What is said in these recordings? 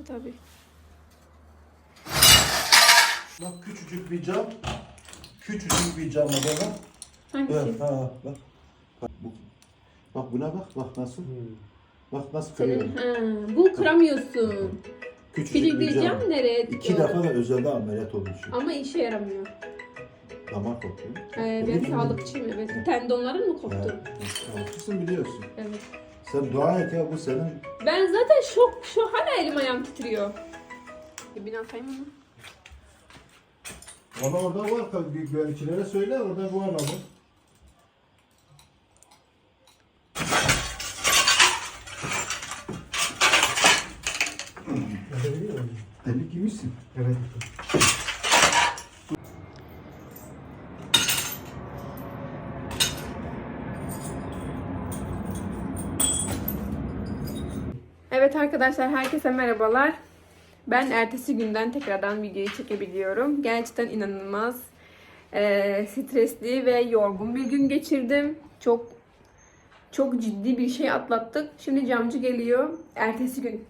Et abi. Bak küçücük bir cam. Küçücük bir cam adama. Hangisi? Evet, ha, bak. Bak, bu, bak buna bak. Bak nasıl. Bak nasıl Senin, kırıyorum. ha, bu kıramıyorsun. Küçücük bir cam. Nereye? İki defa da özelde ameliyat olmuşum. Ama işe yaramıyor. Damar kopuyor. Ee, ben sağlıkçıyım evet. Tendonların mı koptu? Evet. Sağlıklısın biliyorsun. Evet. Sen dua et ya bu senin Ben zaten şok, şu hala elim ayağım titriyor. Bir atayım onu. Ona orada var tabii güvenlikçilere söyle orada bu anlamı. Deli gibisin. Evet. Evet arkadaşlar herkese merhabalar. Ben ertesi günden tekrardan videoyu çekebiliyorum. Gerçekten inanılmaz eee, stresli ve yorgun bir gün geçirdim. Çok çok ciddi bir şey atlattık. Şimdi camcı geliyor. Ertesi gün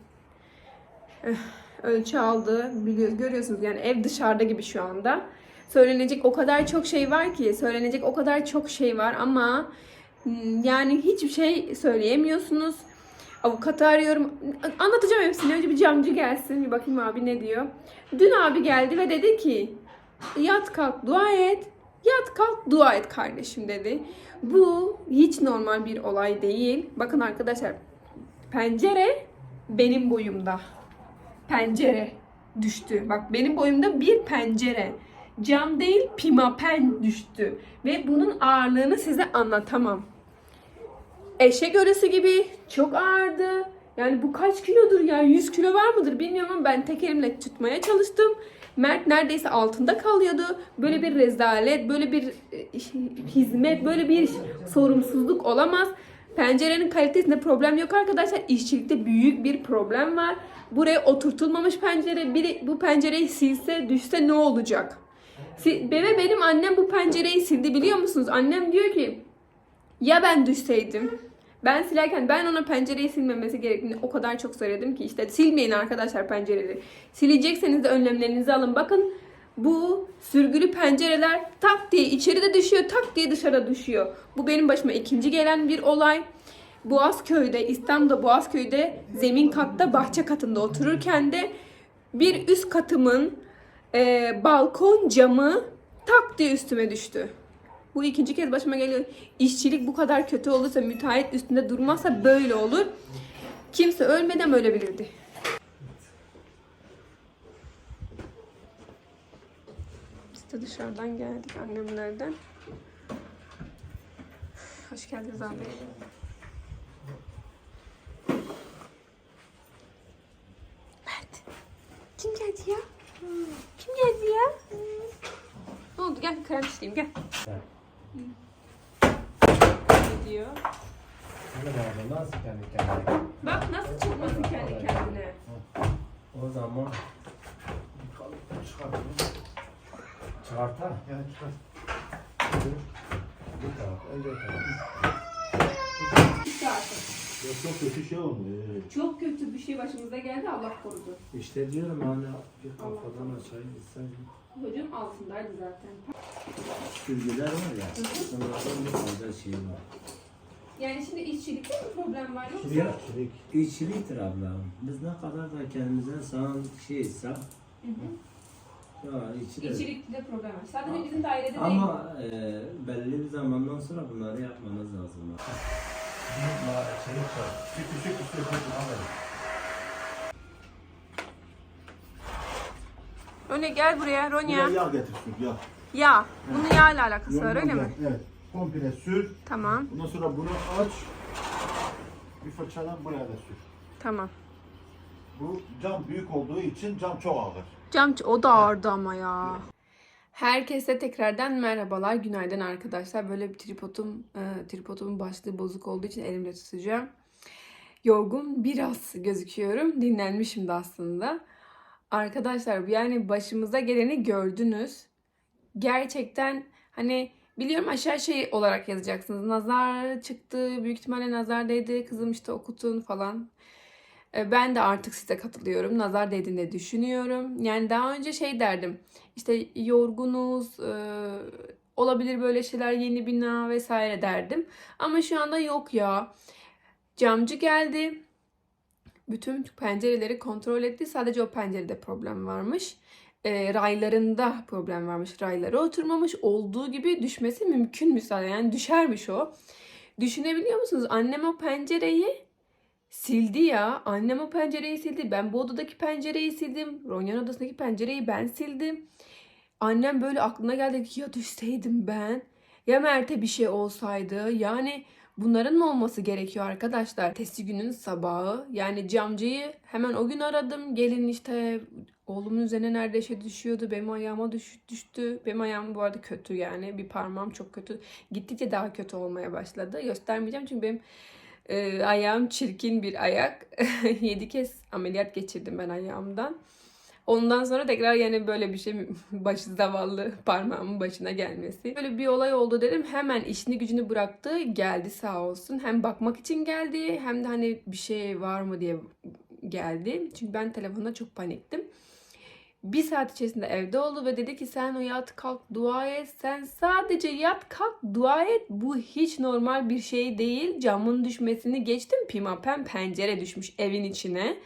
eh, ölçü aldı. Biliyoruz, görüyorsunuz yani ev dışarıda gibi şu anda. Söylenecek o kadar çok şey var ki, söylenecek o kadar çok şey var ama hmm, yani hiçbir şey söyleyemiyorsunuz. Avukatı arıyorum. Anlatacağım hepsini. Önce bir camcı gelsin. Bir bakayım abi ne diyor. Dün abi geldi ve dedi ki yat kalk dua et. Yat kalk dua et kardeşim dedi. Bu hiç normal bir olay değil. Bakın arkadaşlar. Pencere benim boyumda. Pencere düştü. Bak benim boyumda bir pencere. Cam değil pimapen düştü. Ve bunun ağırlığını size anlatamam eşek örüsü gibi çok ağırdı. Yani bu kaç kilodur ya? 100 kilo var mıdır bilmiyorum ama ben tek elimle tutmaya çalıştım. Mert neredeyse altında kalıyordu. Böyle bir rezalet, böyle bir e, hizmet, böyle bir sorumsuzluk olamaz. Pencerenin kalitesinde problem yok arkadaşlar. İşçilikte büyük bir problem var. Buraya oturtulmamış pencere. Biri bu pencereyi silse, düşse ne olacak? Ve benim annem bu pencereyi sildi biliyor musunuz? Annem diyor ki ya ben düşseydim? Ben silerken ben ona pencereyi silmemesi gerektiğini o kadar çok söyledim ki işte silmeyin arkadaşlar pencereleri. Silecekseniz de önlemlerinizi alın. Bakın bu sürgülü pencereler tak diye içeride düşüyor, tak diye dışarı düşüyor. Bu benim başıma ikinci gelen bir olay. Boğazköy'de, İstanbul'da Boğazköy'de zemin katta bahçe katında otururken de bir üst katımın e, balkon camı tak diye üstüme düştü. Bu ikinci kez başıma geliyor. İşçilik bu kadar kötü olursa, müteahhit üstünde durmazsa böyle olur. Kimse ölmeden ölebilirdi. Biz de dışarıdan geldik annemlerden. Hoş geldiniz abi. Mert. Kim geldi ya? Kim geldi ya? Ne oldu? Gel krem işleyeyim gel. Ne diyor? Ne var nasıl kendi kendine? Bak nasıl çıkmasın kendi kendine. O zaman çıkartar. Yani çıkar. Bu taraf, önce o taraf. Ya çok kötü şey oldu. ee. Çok kötü bir şey başımıza geldi Allah korudu. İşte diyorum hani bir kafadan aşağı gitsen Hocam altındaydı zaten. sürgüler var ya. Onlardan bir fazla şey var. Yani şimdi işçilikte mi problem var yoksa? Ya, İçiliktir abla. Biz ne kadar da kendimize sağın şeysek ya içi de. Problem var. Sadece bizim dairede değil. Ama e, belli bir zamandan sonra bunları yapmanız lazım. Sütü. Öyle gel buraya Ronya. Buraya yağ getir sür yağ. Ya. Bunun yağ ile alakası var öyle mi? Evet. Komple sür. Tamam. Ondan sonra bunu aç. Bir fırçadan buraya da sür. Tamam. Bu cam büyük olduğu için cam çok ağır. Cam o da ağırdı ama ya. Herkese tekrardan merhabalar, günaydın arkadaşlar. Böyle bir tripodum, e, tripodumun başlığı bozuk olduğu için elimde tutacağım. Yorgun biraz gözüküyorum. Dinlenmişim de aslında. Arkadaşlar yani başımıza geleni gördünüz. Gerçekten hani biliyorum aşağı şey olarak yazacaksınız. Nazar çıktı, büyük ihtimalle nazar değdi, kızım işte okutun falan. E, Ben de artık size katılıyorum. Nazar değdiğini düşünüyorum. Yani daha önce şey derdim. İşte yorgunuz, e, olabilir böyle şeyler, yeni bina vesaire derdim. Ama şu anda yok ya. Camcı geldi. Bütün pencereleri kontrol etti. Sadece o pencerede problem varmış. E, raylarında problem varmış. Raylara oturmamış. Olduğu gibi düşmesi mümkünmüş zaten. Yani düşermiş o. Düşünebiliyor musunuz? Annem o pencereyi sildi ya. Annem o pencereyi sildi. Ben bu odadaki pencereyi sildim. Ronya'nın odasındaki pencereyi ben sildim. Annem böyle aklına geldi ki ya düşseydim ben. Ya Mert'e bir şey olsaydı. Yani bunların mı olması gerekiyor arkadaşlar? Ertesi günün sabahı. Yani camcıyı hemen o gün aradım. Gelin işte oğlumun üzerine neredeyse düşüyordu. Benim ayağıma düş, düştü. Benim ayağım bu arada kötü yani. Bir parmağım çok kötü. Gittikçe daha kötü olmaya başladı. Göstermeyeceğim çünkü benim e, ayağım çirkin bir ayak. 7 kez ameliyat geçirdim ben ayağımdan. Ondan sonra tekrar yani böyle bir şey başı zavallı parmağımın başına gelmesi. Böyle bir olay oldu dedim. Hemen işini gücünü bıraktı. Geldi sağ olsun. Hem bakmak için geldi hem de hani bir şey var mı diye geldi. Çünkü ben telefonda çok paniktim. Bir saat içerisinde evde oldu ve dedi ki sen yat kalk dua et. Sen sadece yat kalk dua et. Bu hiç normal bir şey değil. Camın düşmesini geçtim. Pimapen pencere düşmüş evin içine.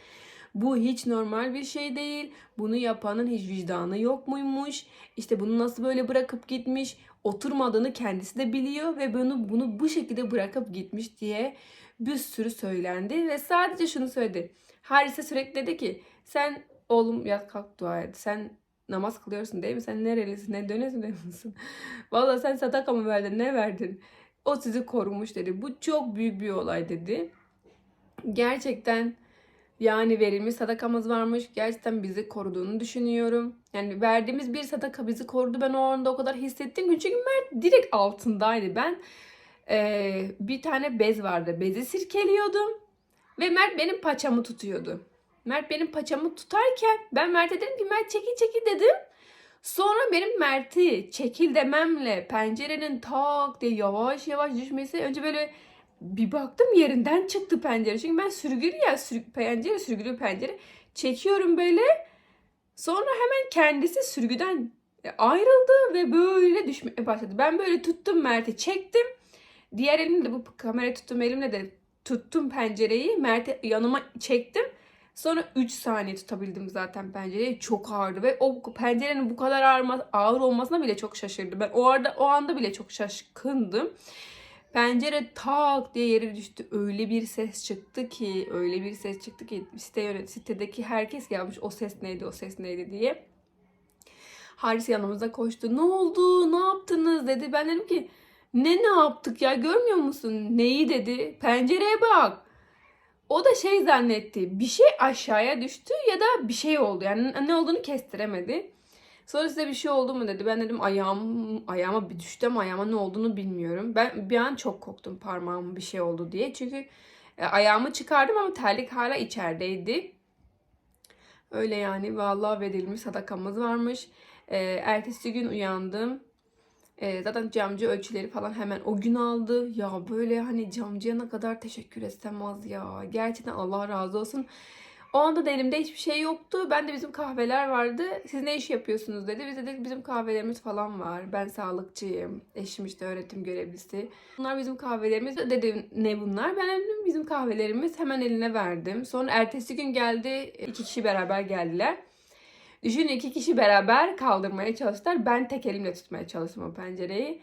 Bu hiç normal bir şey değil. Bunu yapanın hiç vicdanı yok muymuş? İşte bunu nasıl böyle bırakıp gitmiş? Oturmadığını kendisi de biliyor ve bunu bunu bu şekilde bırakıp gitmiş diye bir sürü söylendi ve sadece şunu söyledi. Harise sürekli dedi ki sen oğlum yat kalk dua et. Sen namaz kılıyorsun değil mi? Sen nerelisin? Ne değil misin? Valla sen sadaka mı verdin? Ne verdin? O sizi korumuş dedi. Bu çok büyük bir olay dedi. Gerçekten yani verilmiş sadakamız varmış. Gerçekten bizi koruduğunu düşünüyorum. Yani verdiğimiz bir sadaka bizi korudu. Ben o anda o kadar hissettim. Çünkü Mert direkt altındaydı. Ben eee, bir tane bez vardı. Bezi sirkeliyordum. Ve Mert benim paçamı tutuyordu. Mert benim paçamı tutarken ben Mert'e dedim ki Mert çekil çekil dedim. Sonra benim Mert'i çekil dememle pencerenin tak diye yavaş yavaş düşmesi önce böyle bir baktım yerinden çıktı pencere. Çünkü ben sürgülü ya sürgü, pencere sürgülü pencere çekiyorum böyle. Sonra hemen kendisi sürgüden ayrıldı ve böyle düşmeye başladı. Ben böyle tuttum Mert'i çektim. Diğer elimle bu kamerayı tuttum elimle de tuttum pencereyi. Mert'i yanıma çektim. Sonra 3 saniye tutabildim zaten pencereyi. Çok ağırdı ve o pencerenin bu kadar ağır, ağır olmasına bile çok şaşırdım. Ben o arada o anda bile çok şaşkındım. Pencere tak diye yere düştü. Öyle bir ses çıktı ki, öyle bir ses çıktı ki site yönet sitedeki herkes gelmiş. O ses neydi, o ses neydi diye. Haris yanımıza koştu. Ne oldu? Ne yaptınız dedi. Ben dedim ki ne ne yaptık ya görmüyor musun? Neyi dedi. Pencereye bak. O da şey zannetti. Bir şey aşağıya düştü ya da bir şey oldu. Yani ne olduğunu kestiremedi. Sonra size bir şey oldu mu dedi. Ben dedim ayağım ayağıma bir düştü ama ayağıma ne olduğunu bilmiyorum. Ben bir an çok korktum parmağıma bir şey oldu diye. Çünkü e, ayağımı çıkardım ama terlik hala içerideydi. Öyle yani vallahi verilmiş sadakamız varmış. E, ertesi gün uyandım. E, zaten camcı ölçüleri falan hemen o gün aldı. Ya böyle hani camcıya ne kadar teşekkür etsem az ya. Gerçekten Allah razı olsun. O anda da elimde hiçbir şey yoktu. Ben de bizim kahveler vardı. Siz ne iş yapıyorsunuz dedi. Biz dedik bizim kahvelerimiz falan var. Ben sağlıkçıyım. Eşim işte öğretim görevlisi. Bunlar bizim kahvelerimiz. Dedim ne bunlar? Ben dedim bizim kahvelerimiz. Hemen eline verdim. Sonra ertesi gün geldi. iki kişi beraber geldiler. Düşünün iki kişi beraber kaldırmaya çalıştılar. Ben tek elimle tutmaya çalıştım o pencereyi.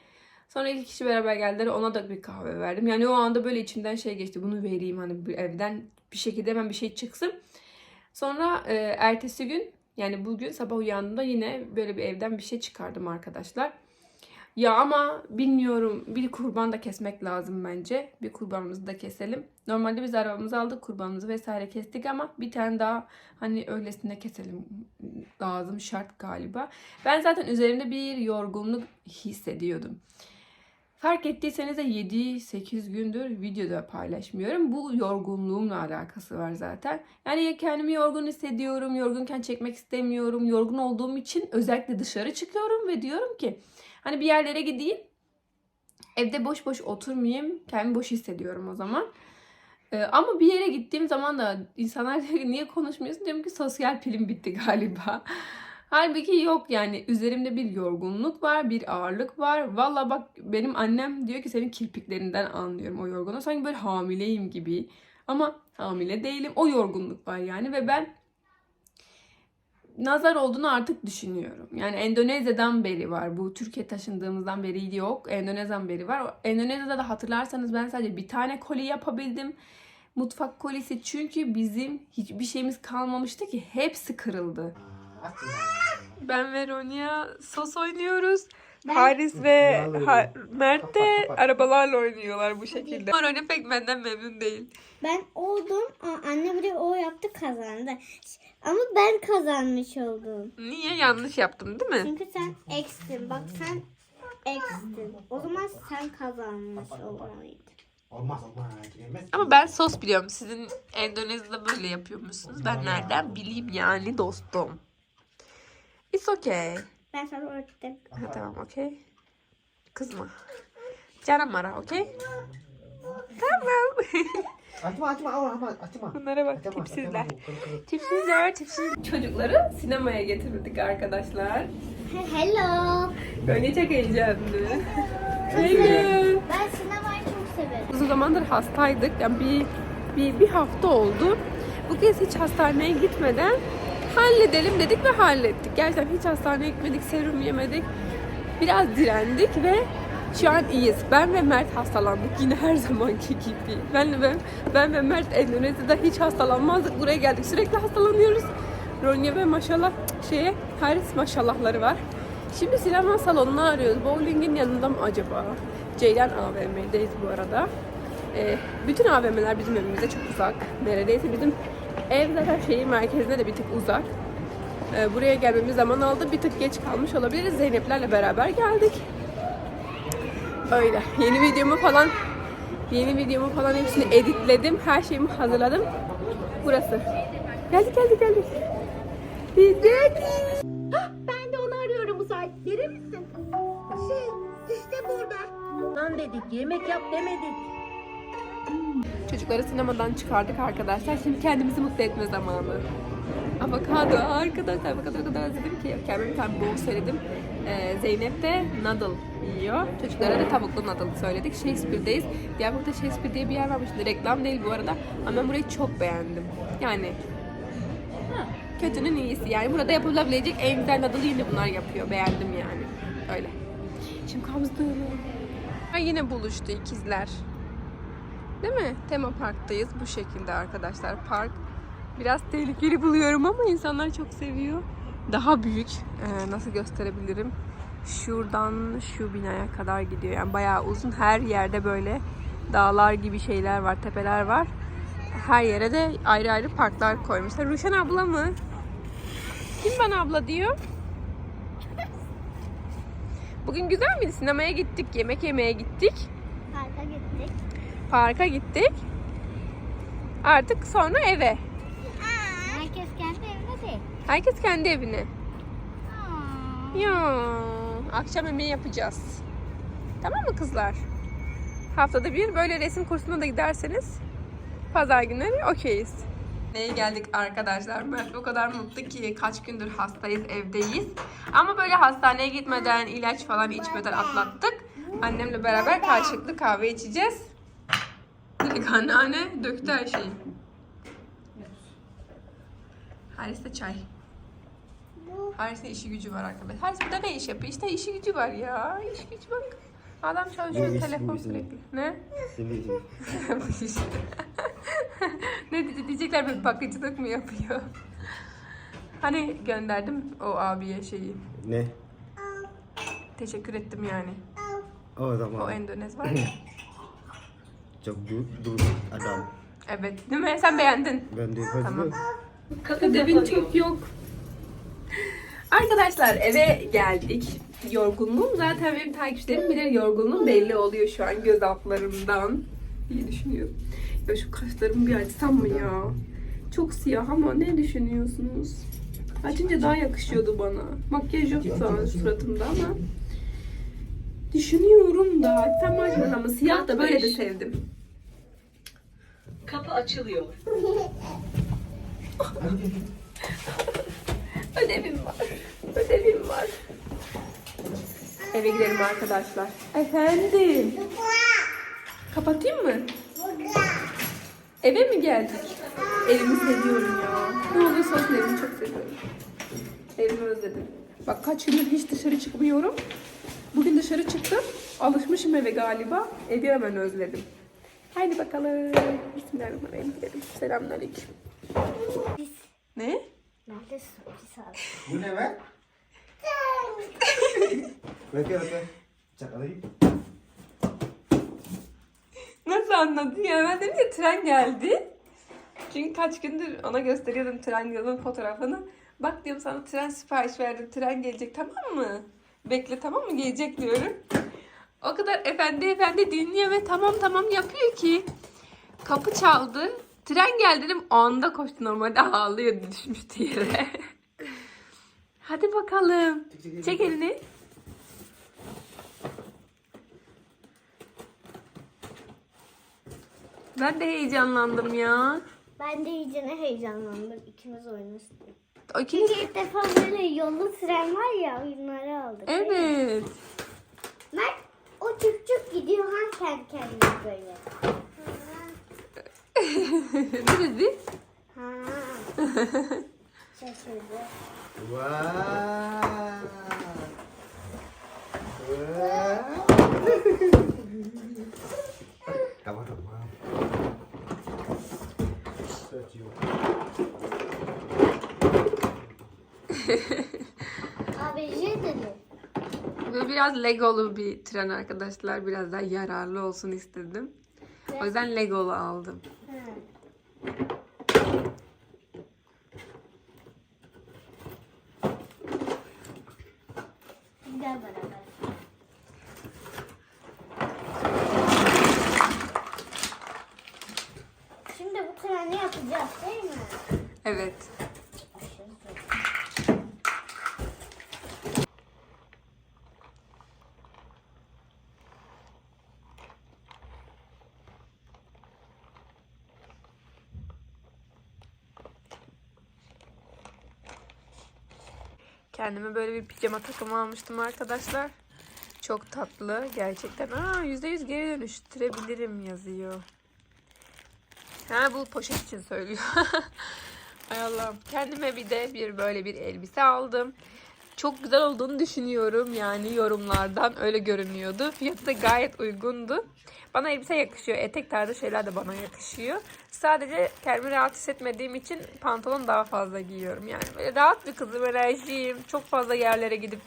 Sonra iki kişi beraber geldiler. Ona da bir kahve verdim. Yani o anda böyle içimden şey geçti. Bunu vereyim hani bir evden bir şekilde hemen bir şey çıksın. Sonra e, ertesi gün yani bugün sabah uyandığımda yine böyle bir evden bir şey çıkardım arkadaşlar. Ya ama bilmiyorum bir kurban da kesmek lazım bence. Bir kurbanımızı da keselim. Normalde biz arabamızı aldık kurbanımızı vesaire kestik ama bir tane daha hani öylesine keselim lazım şart galiba. Ben zaten üzerimde bir yorgunluk hissediyordum. Fark ettiyseniz de 7-8 gündür videoda paylaşmıyorum. Bu yorgunluğumla alakası var zaten. Yani kendimi yorgun hissediyorum. Yorgunken çekmek istemiyorum. Yorgun olduğum için özellikle dışarı çıkıyorum ve diyorum ki hani bir yerlere gideyim. Evde boş boş oturmayayım. Kendimi boş hissediyorum o zaman. Ee, ama bir yere gittiğim zaman da insanlar diyor ki niye konuşmuyorsun? Diyorum ki sosyal pilim bitti galiba. Halbuki yok yani üzerimde bir yorgunluk var, bir ağırlık var. Valla bak benim annem diyor ki senin kirpiklerinden anlıyorum o yorgunluğu. Sanki böyle hamileyim gibi. Ama hamile değilim. O yorgunluk var yani ve ben nazar olduğunu artık düşünüyorum. Yani Endonezya'dan beri var. Bu Türkiye taşındığımızdan beri yok. Endonezya'dan beri var. Endonezya'da da hatırlarsanız ben sadece bir tane koli yapabildim. Mutfak kolisi çünkü bizim hiçbir şeyimiz kalmamıştı ki hepsi kırıldı. Ben ve Ronya sos oynuyoruz. Haris ve Ha- Mert de arabalarla oynuyorlar bu şekilde. Ama Ronya pek benden memnun değil. Ben oldum. Aa, Anne buraya o yaptı kazandı. Ama ben kazanmış oldum. Niye yanlış yaptım değil mi? Çünkü sen ekstin. Bak sen ekstin. O zaman sen kazanmış olmalıydın. Olmaz olmaz. Ama ben sos biliyorum. Sizin Endonezya'da böyle yapıyormuşsunuz. Ben nereden bileyim yani dostum. It's okay. Ben sana öğrettim. Ha, tamam okay. Kızma. Canım mara okay? Tamam. Açma açma açma açma. Bunlara bak Açma, tipsizler. açma. Tipsizler tipsiz. Çocukları sinemaya getirdik arkadaşlar. Hello. Böyle çok heyecanlı. Hello. Ben sinemayı çok severim. Uzun zamandır hastaydık. Yani bir, bir, bir hafta oldu. Bu kez hiç hastaneye gitmeden halledelim dedik ve hallettik. Gerçekten hiç hastaneye gitmedik, serum yemedik. Biraz direndik ve şu an iyiyiz. Ben ve Mert hastalandık yine her zamanki gibi. Ben ve ben ve Mert Endonezya'da hiç hastalanmazdık. Buraya geldik sürekli hastalanıyoruz. Ronya ve maşallah şeye Haris maşallahları var. Şimdi sinema salonunu arıyoruz. Bowling'in yanında mı acaba? Ceylan AVM'deyiz bu arada. Ee, bütün AVM'ler bizim evimize çok uzak. Neredeyse bizim ev zaten şehir merkezine de bir tık uzak. Ee, buraya gelmemiz zaman aldı. Bir tık geç kalmış olabiliriz. Zeynep'lerle beraber geldik. Öyle. Yeni videomu falan yeni videomu falan hepsini editledim. Her şeyimi hazırladım. Burası. Geldik geldik geldik. Biz geldik. Ben de onu arıyorum saat. Verir misin? Şey, işte burada. Lan dedik, yemek yap demedik. Çocukları sinemadan çıkardık arkadaşlar. Şimdi kendimizi mutlu etme zamanı. Avokado arkadaşlar avokado o kadar özledim ki kendime bir tane bowl söyledim. Ee, Zeynep de noodle yiyor. Çocuklara da tavuklu noodle söyledik. Shakespeare'deyiz. Diyarbakır'da Shakespeare diye bir yer varmış. Reklam değil bu arada. Ama ben burayı çok beğendim. Yani kötünün iyisi. Yani burada yapılabilecek en güzel noodle'ı yine bunlar yapıyor. Beğendim yani. Öyle. Şimdi kamızdı. Yine buluştu ikizler. Değil mi? Tema parktayız bu şekilde arkadaşlar. Park biraz tehlikeli buluyorum ama insanlar çok seviyor. Daha büyük. Ee, nasıl gösterebilirim? Şuradan şu binaya kadar gidiyor. Yani bayağı uzun. Her yerde böyle dağlar gibi şeyler var, tepeler var. Her yere de ayrı ayrı parklar koymuşlar. Ruşen abla mı? Kim bana abla diyor? Bugün güzel miydi? Sinemaya gittik, yemek yemeye gittik. Parka gittik. Artık sonra eve. Herkes kendi evine değil. Herkes kendi evine. Aa. Ya akşam yemeği yapacağız. Tamam mı kızlar? Haftada bir böyle resim kursuna da giderseniz pazar günleri okeyiz. Neye geldik arkadaşlar? Mert o kadar mutlu ki kaç gündür hastayız, evdeyiz. Ama böyle hastaneye gitmeden, ilaç falan içmeden atlattık. Annemle beraber karşılıklı kahve içeceğiz. Dedik anneanne döktü her şeyi. Haris de çay. Haris'in işi gücü var arkadaşlar. Haris burada ne iş yapıyor? İşte işi gücü var ya. İş gücü bak. Adam çalışıyor Ne telefon sürekli. Ne? Ne diyecekler bir bakıcılık mı yapıyor? Hani gönderdim o abiye şeyi. Ne? Teşekkür ettim yani. O O zaman Endonez var ya. çok dut adam. Evet. Değil mi? Sen beğendin. Ben de Tamam. Ödevin çok yok. Arkadaşlar eve geldik. Yorgunluğum zaten benim takipçilerim bilir yorgunluğum belli oluyor şu an göz altlarımdan diye düşünüyorum. Ya şu kaşlarımı bir açsam mı ya? Çok siyah ama ne düşünüyorsunuz? Açınca daha yakışıyordu bana. Makyaj yok şu an suratımda ama düşünüyorum da. Sen ama siyah da böyle de sevdim. Kapı açılıyor. Ödevim var. Ödevim var. Eve gidelim arkadaşlar. Efendim. Kapatayım mı? Eve mi geldik? Evimi seviyorum ya. Ne olursa olsun evimi çok seviyorum. Evimi özledim. Bak kaç gündür hiç dışarı çıkmıyorum. Bugün dışarı çıktım. Alışmışım eve galiba. Evi hemen özledim. Haydi bakalım. Bismillahirrahmanirrahim. Gidelim. Selamünaleyküm. Ne? Nerede? Bu ne be? Bekle bekle. Çakalayayım. Nasıl anladın ya? Ben dedim ya tren geldi. Çünkü kaç gündür ona gösteriyordum tren yolun fotoğrafını. Bak diyorum sana tren sipariş verdim. Tren gelecek tamam mı? Bekle tamam mı? Gelecek diyorum. O kadar efendi efendi dinliyor ve tamam tamam yapıyor ki. Kapı çaldı. Tren geldi dedim. O anda koştu. Normalde ağlıyordu düşmüştü yere. Hadi bakalım. Çek elini. Ben de heyecanlandım ya. Ben de iyicene heyecanlandım. İkimiz oynamıştık. O ikiniz... Çünkü ilk defa böyle yollu tren var ya oyunları aldık. Evet. Mert çük çük gidiyor ha kendi kendine böyle. ne dedi? Ha. Şaşırdı. Vay. Tamam tamam. Saçıyor. Abi şey dedi. Bu biraz Legolu bir tren arkadaşlar. Biraz daha yararlı olsun istedim. O yüzden Legolu aldım. Ha. Gel beraber. Şimdi bu treni yapacağız değil mi? Evet. Kendime böyle bir pijama takımı almıştım arkadaşlar. Çok tatlı gerçekten. Aa %100 geri dönüştürebilirim yazıyor. Ha bu poşet için söylüyor. Ay Allah'ım. Kendime bir de bir böyle bir elbise aldım. Çok güzel olduğunu düşünüyorum yani yorumlardan öyle görünüyordu. Fiyatı da gayet uygundu. Bana elbise yakışıyor. Etek tarzı şeyler de bana yakışıyor. Sadece kendimi rahat hissetmediğim için pantolon daha fazla giyiyorum. Yani böyle rahat bir kızım, enerjiyim. Çok fazla yerlere gidip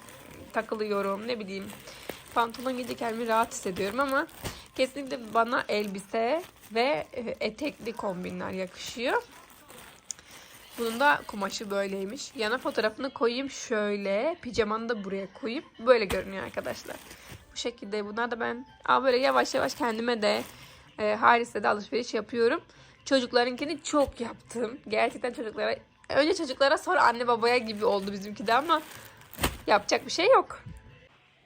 takılıyorum. Ne bileyim. Pantolon giyince kendimi rahat hissediyorum ama kesinlikle bana elbise ve e, etekli kombinler yakışıyor. Bunun da kumaşı böyleymiş. Yana fotoğrafını koyayım şöyle. Pijamanı da buraya koyup böyle görünüyor arkadaşlar. Bu şekilde bunlar da ben aa, böyle yavaş yavaş kendime de e, Haris'te de alışveriş yapıyorum. Çocuklarınkini çok yaptım. Gerçekten çocuklara önce çocuklara sonra anne babaya gibi oldu bizimki de ama yapacak bir şey yok.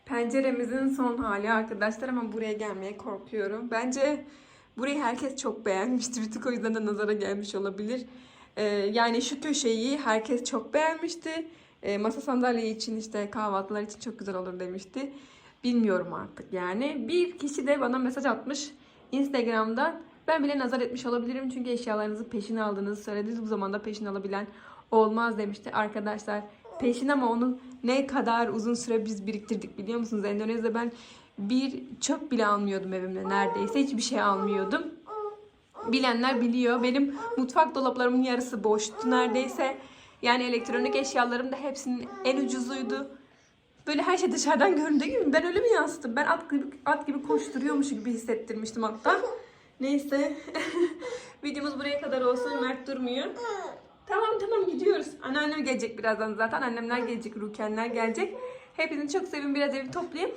Penceremizin son hali arkadaşlar ama buraya gelmeye korkuyorum. Bence burayı herkes çok beğenmişti. Bir tık o yüzden de nazara gelmiş olabilir. Ee, yani şu köşeyi herkes çok beğenmişti. Ee, masa sandalye için işte kahvaltılar için çok güzel olur demişti. Bilmiyorum artık yani. Bir kişi de bana mesaj atmış Instagram'dan. Ben bile nazar etmiş olabilirim çünkü eşyalarınızı peşin aldığınızı söylediniz. Bu zamanda peşin alabilen olmaz demişti arkadaşlar. Peşin ama onun ne kadar uzun süre biz biriktirdik biliyor musunuz? Endonezya'da ben bir çöp bile almıyordum evimde neredeyse. Hiçbir şey almıyordum. Bilenler biliyor. Benim mutfak dolaplarımın yarısı boştu neredeyse. Yani elektronik eşyalarım da hepsinin en ucuzuydu. Böyle her şey dışarıdan göründüğü gibi ben öyle mi yansıttım? Ben at gibi, at gibi koşturuyormuş gibi hissettirmiştim hatta. Neyse. Videomuz buraya kadar olsun. Mert durmuyor. Tamam tamam gidiyoruz. Anneannem gelecek birazdan zaten. Annemler gelecek, Rukenler gelecek. Hepinizi çok sevin. Biraz evi toplayayım.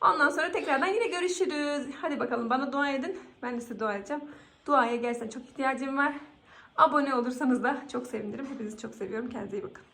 Ondan sonra tekrardan yine görüşürüz. Hadi bakalım bana dua edin. Ben de size dua edeceğim. Duaya gerçekten çok ihtiyacım var. Abone olursanız da çok sevinirim. Hepinizi çok seviyorum. Kendinize iyi bakın.